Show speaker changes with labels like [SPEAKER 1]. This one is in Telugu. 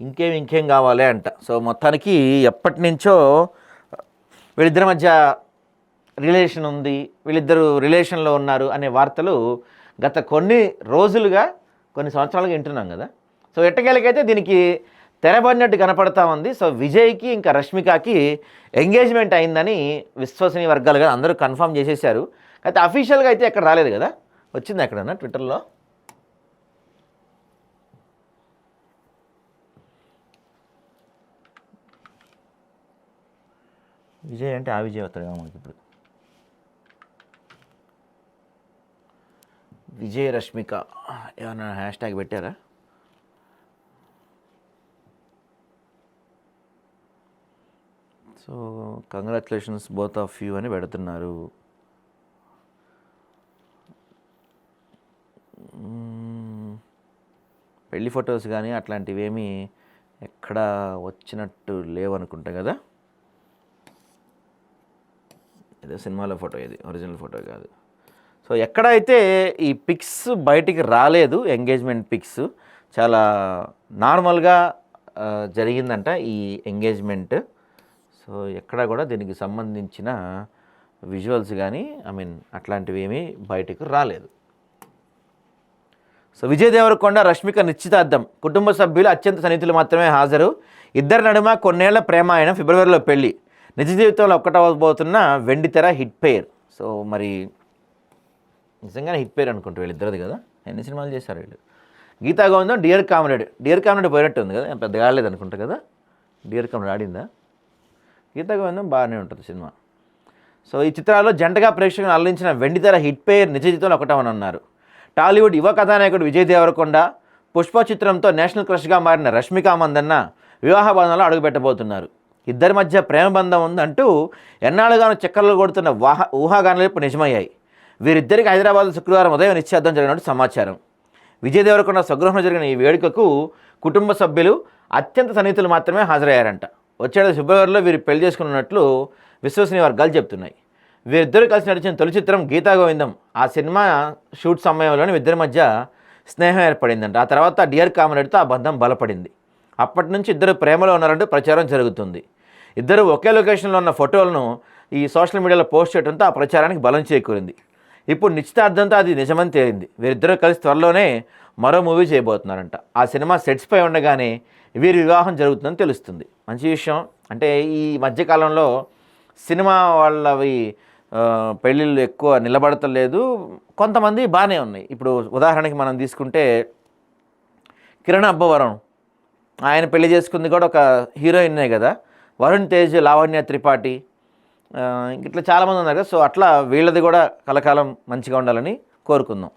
[SPEAKER 1] ఇంకేం ఇంకేం కావాలి అంట. సో మొత్తానికి ఎప్పటి నుంచో వీళ్ళిద్దరి మధ్య రిలేషన్ ఉంది వీళ్ళిద్దరు రిలేషన్లో ఉన్నారు అనే వార్తలు గత కొన్ని రోజులుగా కొన్ని సంవత్సరాలుగా వింటున్నాం కదా. సో ఎట్టకేలకైతే దీనికి తెరబడినట్టు కనపడతా ఉంది. సో విజయ్కి ఇంకా రష్మికకి ఎంగేజ్మెంట్ అయిందని విశ్వసనీయ వర్గాలుగా అందరూ కన్ఫర్మ్ చేసేసారు అయితే అఫీషియల్గా అయితే ఎక్కడ రాలేదు కదా. వచ్చింది ఎక్కడన్నా ట్విట్టర్లో? విజయ్ అంటే ఆ విజయ్ అవుతాడు మనకి ఇప్పుడు. విజయ్ రష్మిక ఏమన్నా హ్యాష్ ట్యాగ్ పెట్టారా? So congratulations both of you అని పెడుతున్నారు. పెళ్ళి పెళ్ళి ఫొటోస్ కానీ అట్లాంటివి ఏమీ ఎక్కడ వచ్చినట్టు లేవనుకుంటా కదా? ఏదో సినిమాలో ఫోటో ఇది ఒరిజినల్ ఫోటో కాదు. సో ఎక్కడైతే ఈ పిక్స్ బయటికి రాలేదు ఎంగేజ్మెంట్ పిక్స్ చాలా నార్మల్గా జరిగిందంట ఈ ఎంగేజ్మెంట్. సో ఎక్కడ కూడా దీనికి సంబంధించిన విజువల్స్ కానీ ఐ మీన్ అట్లాంటివి ఏమీ బయటకు రాలేదు. సో విజయ్ దేవరకొండ రష్మిక నిశ్చితార్థం. కుటుంబ సభ్యులు అత్యంత సన్నిహితులు మాత్రమే హాజరు. ఇద్దరి నడుమ కొన్నేళ్ళ ప్రేమ అయిన ఫిబ్రవరిలో పెళ్ళి నిజ జీవితంలో ఒక్కటవబోతున్న వెండి తెర హిట్ పేర్. సో మరి నిజంగానే హిట్ పేర్ వీళ్ళు వీళ్ళిద్దరిది కదా? ఎన్ని సినిమాలు చేశారు వీళ్ళు? Geetha Govindam dear comrade. Dear comrade పోయినట్టు ఉంది కదా? పెద్దగా ఆడలేదు అనుకుంటా కదా? డియర్ కామ్రేడ్ ఆడిందా? గీతా గోవిందం బాగానే ఉంటుంది సినిమా. సో ఈ చిత్రాల్లో జంటగా ప్రేక్షకులను అల్లించిన వెండితెర హిట్ పేర్ నిజ జీవితంలో ఒకటమని అన్నారు. టాలీవుడ్ యువ కథానాయకుడు విజయ్ దేవరకొండ పుష్ప చిత్రంతో నేషనల్ క్రష్గా మారిన రష్మిక మందన్న వివాహ బంధంలో అడుగుపెట్టబోతున్నారు. ఇద్దరి మధ్య ప్రేమ బంధం ఉందంటూ ఎన్నాళ్ళుగానో చక్కర్లు కొడుతున్న వాహ ఊహాగానాలు ఇప్పుడు నిజమయ్యాయి. వీరిద్దరికి హైదరాబాద్ శుక్రవారం ఉదయం నిశ్చితార్థం జరిగినట్టు సమాచారం. విజయ్ దేవరకొండ స్వగృహంలో జరిగిన ఈ వేడుకకు కుటుంబ సభ్యులు అత్యంత సన్నిహితులు మాత్రమే హాజరయ్యారంట. వచ్చేది ఫిబ్రవరిలో వీరు పెళ్ళి చేసుకున్నట్లు విశ్వసనీయ వర్గాలు చెప్తున్నాయి వీరిద్దరూ కలిసి నడిచిన తొలి చిత్రం గీతా గోవిందం. ఆ సినిమా షూట్ సమయంలోనే ఇద్దరి మధ్య స్నేహం ఏర్పడిందంట. ఆ తర్వాత డియర్ కామ్రేడ్తో ఆ బంధం బలపడింది. అప్పటి నుంచి ఇద్దరు ప్రేమలో ఉన్నారంటూ ప్రచారం జరుగుతుంది. ఇద్దరు ఒకే లొకేషన్లో ఉన్న ఫోటోలను ఈ సోషల్ మీడియాలో పోస్ట్ చేయడంతో ఆ ప్రచారానికి బలం చేకూరింది. ఇప్పుడు నిశ్చితార్థంతో అది నిజమని తేలింది వీరిద్దరూ కలిసి త్వరలోనే మరో మూవీ చేయబోతున్నారంట. ఆ సినిమా సెట్స్పై ఉండగానే వీరి వివాహం జరుగుతుందని తెలుస్తుంది. మంచి విషయం. అంటే ఈ మధ్యకాలంలో సినిమా వాళ్ళవి పెళ్ళిళ్ళు ఎక్కువ నిలబడతలేదు కొంతమంది బాగానే ఉన్నాయి. ఇప్పుడు ఉదాహరణకి మనం తీసుకుంటే కిరణ్ అబ్బవరం. ఆయన పెళ్ళి చేసుకుంది కూడా ఒక హీరోయిన్నే కదా. వరుణ్ తేజ్ లావణ్య త్రిపాఠి ఇంక ఇట్లా చాలామంది ఉన్నారు కదా. సో అట్లా వీళ్ళది కూడా కలకాలం మంచిగా ఉండాలని కోరుకుందాం.